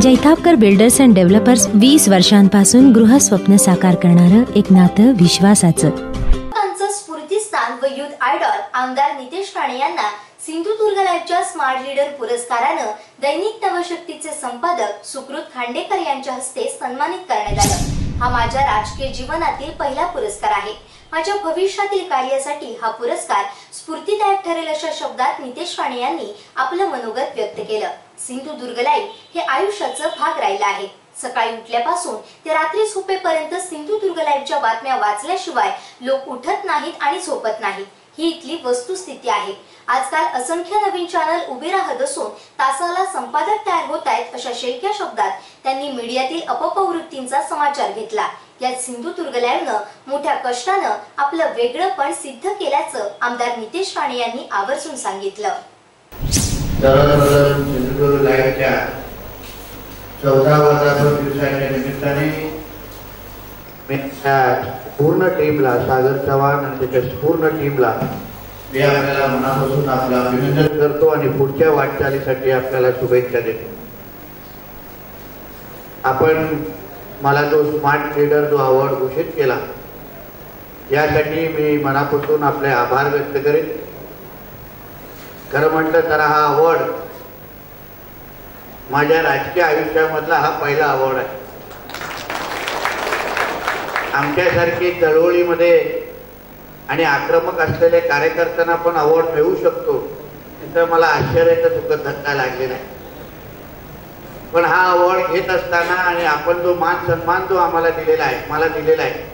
Jaitapkar builders and developers वीस वर्षांपासून गृहस्वप्न साकार करणारं एक नातं विश्वासाचं. स्फूर्तीस्थान व युथ आयडॉल आमदार नितेश राणे यांना सिंधुदुर्ग लाईव्हच्या स्मार्ट लीडर पुरस्कारानं दैनिक नवशक्तीचे संपादक सुकृत खांडेकर यांच्या हस्ते सन्मानित करण्यात आलं. हा माझ्या राजकीय जीवनातील पहिला पुरस्कार आहे. माझ्या भविष्यातील कार्यासाठी हा पुरस्कार स्फूर्तीदायक ठरेल अशा शब्दात नितेश राणे यांनी आपलं मनोगत व्यक्त केलं. सिंधुदुर्ग लाईव्ह हे आयुष्याचं भाग राहिलं आहे. सकाळी उठल्यापासून ते रात्री झोपेपर्यंत सिंधुदुर्ग लाईव्हच्या बातम्या वाचल्याशिवाय लोक उठत नाहीत आणि झोपत नाहीत. ही इथली वस्तुस्थिती आहे. आजकाल असंख्य नवीन चॅनल उभे राहत असून तासाला संपादक तयार होत आहेत अशा शेलक्या शब्दात. त्यांनी मीडियातील अपप्रवृत्तींचा समाचार घेतला. यात सिंधुदुर्ग लाईव्हनं मोठ्या कष्टानं आपलं वेगळंपण सिद्ध केल्याचं आमदार नितेश राणे यांनी आवर्जून सांगितलं. सिंधुदुर्ग लाईव्हच्या चौदा वर्धापन दिवसाच्या निमित्ताने पूर्ण टीमला सागर चव्हाण आणि त्याच्या पूर्ण टीमला मी आपल्याला मनापासून आपलं अभिनंदन करतो आणि पुढच्या वाटचालीसाठी आपल्याला शुभेच्छा देतो. आपण मला जो स्मार्ट लीडर जो अवॉर्ड घोषित केला यासाठी मी मनापासून आपले आभार व्यक्त करेन. खरं म्हटलं तर हा अवॉर्ड माझ्या राजकीय आयुष्यामधला हा पहिला अवॉर्ड आहे. आमच्यासारखी चळवळीमध्ये आणि आक्रमक असलेल्या कार्यकर्त्यांना पण अवॉर्ड मिळू शकतो. तर मला आश्चर्याचा दुःख धक्का लागले नाही पण हा अवॉर्ड घेत असताना आणि आपण जो मान सन्मान जो आम्हाला दिलेला आहे मला दिलेला आहे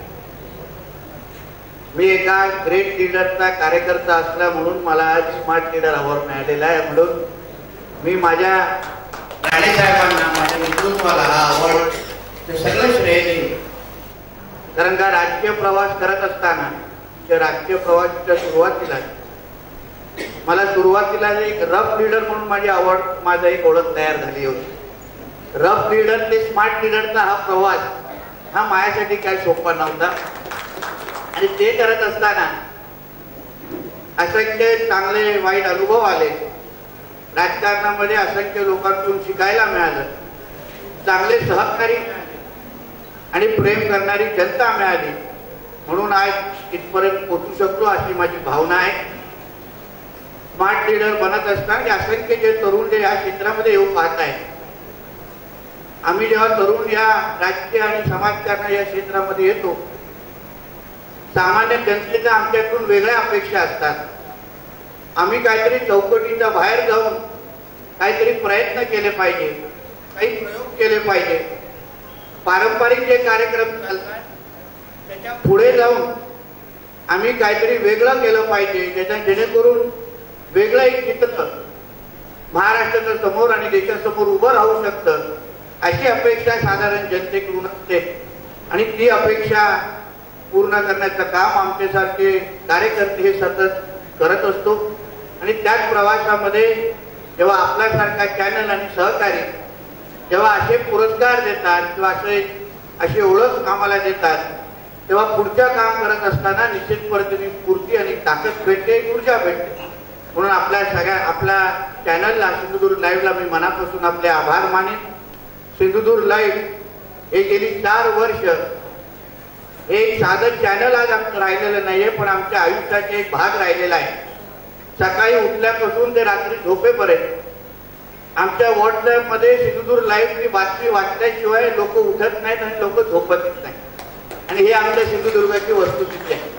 मी एका ग्रेट लिडरचा कार्यकर्ता असला म्हणून मला आज स्मार्ट लिडर अवॉर्ड मिळालेला आहे म्हणून मी माझ्या राणे साहेबांना माझ्या नेतृत्वाला हा अवॉर्ड सगळं श्रेय देईन. कारण का राजकीय प्रवास करत असताना त्या राजकीय प्रवासाच्या सुरुवातीला. मला सुरुवातीला एक रफ लिडर म्हणून माझी आवड माझा एक ओळख तयार झाली होती. रफ लिडर ते स्मार्ट लिडरचा हा प्रवास हा माझ्यासाठी काय सोपा नव्हता. आणि ते करत असताना असंख्य चांगले वाईट अनुभव आले. राजकारणामध्ये असंख्य लोकांकडून शिकायला मिळालं. चांगले सहकारी आणि प्रेम करणारी जनता मिळाली. म्हणून आज इथपर्यंत पोचू शकतो अशी माझी भावना आहे. स्मार्ट लिडर बनत असताना असंख्य जे तरुण जे या क्षेत्रामध्ये येऊ पाहत आहेत आम्ही जेव्हा तरुण या राजकीय आणि समाजकारण या क्षेत्रामध्ये येतो सामान्य जनतेच्या आमच्याकडून वेगळ्या अपेक्षा असतात. आम्ही काहीतरी चौकटीच्या बाहेर जाऊन काहीतरी प्रयत्न केले पाहिजे काही प्रयोग केले पाहिजे. पारंपरिक जे कार्यक्रम चालतात त्याच्या पुढे जाऊन आम्ही काहीतरी वेगळं केलं पाहिजे त्याच्या जेणेकरून वेगळं एक चित्र महाराष्ट्राच्या समोर आणि देशासमोर उभं राहू शकतं अशी अपेक्षा साधारण जनतेकडून असते. आणि ती अपेक्षा पूर्ण करण्याचं काम आमच्यासारखे कार्यकर्ते हे सतत करत असतो. आणि त्याच प्रवासामध्ये जेव्हा आपल्यासारखा चॅनल आणि सहकारी जेव्हा असे पुरस्कार देतात किंवा असे अशी ओळख आम्हाला देतात तेव्हा पुढच्या काम करत असताना निश्चितपणे स्फूर्ती आणि ताकद भेटते ऊर्जा भेटते. म्हणून आपल्या सगळ्या आपल्या चॅनलला सिंधुदुर्ग लाईव्हला मी मनापासून आपले आभार मानेन. सिंधुदुर्ग लाईव्ह हे गेली चार वर्ष हे साधं चॅनल आज आमचं राहिलेलं नाहीये पण आमच्या आयुष्याचा एक भाग राहिलेला आहे. सकाळी उठल्यापासून ते रात्री झोपेपर्यंत आमच्या व्हॉट्सअपमध्ये सिंधुदुर्ग सिंधुदुर्ग लाईव्हची बातमी वाचल्याशिवाय लोक उठत नाहीत आणि लोक झोपतच नाही आणि हे आमच्या सिंधुदुर्गाची वस्तुस्थिती आहे.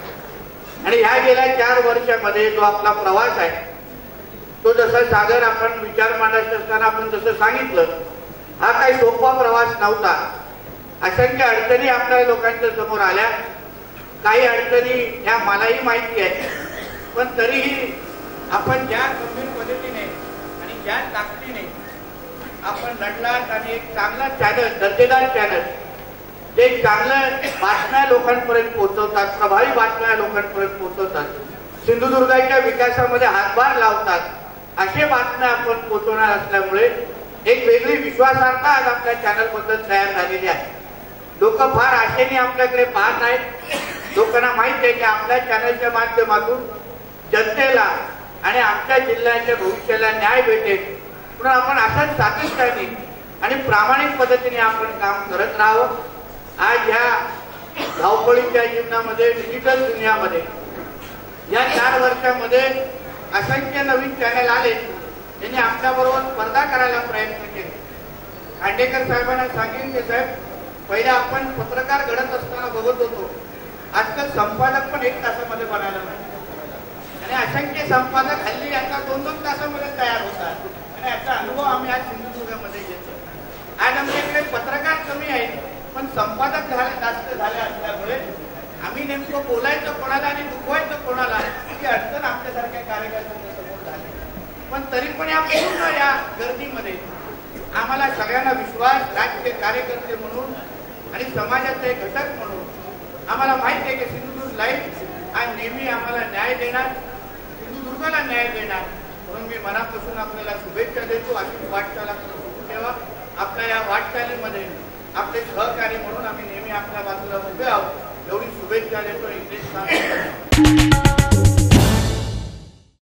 आणि ह्या गेल्या चार वर्षामध्ये जो आपला प्रवास आहे तो जसा सागर आपण विचार मांडत असताना आपण जसं सांगितलं हा काही सोपा प्रवास नव्हता. असंख्य अडचणी आपल्या लोकांच्या समोर आल्या. काही अडचणी ह्या मलाही माहिती आहे पण तरीही आपण ज्या गंभीर पद्धतीने आणि ज्या ताकदीने आपण लढलात आणि एक चांगला चॅनल दर्जेदार चॅनल ते चांगलं बातम्या लोकांपर्यंत पोहोचवतात प्रभावी बातम्या लोकांपर्यंत पोहोचवतात. सिंधुदुर्गाच्या विकासामध्ये हातभार लावतात. असे बातम्या आपण पोहोचवणार असल्यामुळे एक वेगळी विश्वासार्हता आज आपल्या चॅनलबद्दल तयार झालेली आहे. लोक फार आशेने आपल्याकडे पाहत आहेत. लोकांना माहीत आहे की आपल्या चॅनलच्या माध्यमातून जनतेला आणि आमच्या जिल्ह्याच्या भविष्याला न्याय भेटेल. म्हणून आपण असंच सातत्याने आणि प्रामाणिक पद्धतीने आपण काम करत राहावं. आज ह्या धावपळीच्या जीवनामध्ये डिजिटल दुनियामध्ये या चार वर्षामध्ये असंख्य नवीन चॅनल आले. त्यांनी आपल्याबरोबर स्पर्धा करायला प्रयत्न केले. खांडेकर साहेबांना सांगेन की साहेब पहिले आपण पत्रकार घडत असताना बघत होतो. आजकाल संपादक पण एक तासामध्ये बनायला नाही आणि असंख्य संपादक हल्ली यांना दोन दोन तासामध्ये तयार होतात. आणि याचा अनुभव आम्ही आज सिंधुदुर्गामध्ये घेतो आज आमच्याकडे पत्रकार कमी आहेत. पण संपादक झाले जास्त झाले असल्यामुळे आम्ही नेमकं बोलायचं कोणाला आणि दुखवायचं कोणाला ही अडचण आमच्यासारख्या कार्यकर्त्यांच्या समोर झाली. पण तरी पण या पूर्ण या गर्दीमध्ये आम्हाला सगळ्यांना विश्वास राजकीय कार्यकर्ते म्हणून आणि समाजाचे घटक म्हणून आम्हाला माहीत आहे की सिंधुदुर्ग लाईफ हा नेहमी आम्हाला न्याय देणार सिंधुदुर्गाला न्याय देणार. म्हणून मी मनापासून आपल्याला शुभेच्छा देतो अशी वाटचाल आपण ठेवा. आपल्या या वाटचालीमध्ये आपले सहकारी म्हणून आम्ही नेहमी आपल्या बाजूला उभे आहोत. एवढी शुभेच्छा देतो. इंग्लिश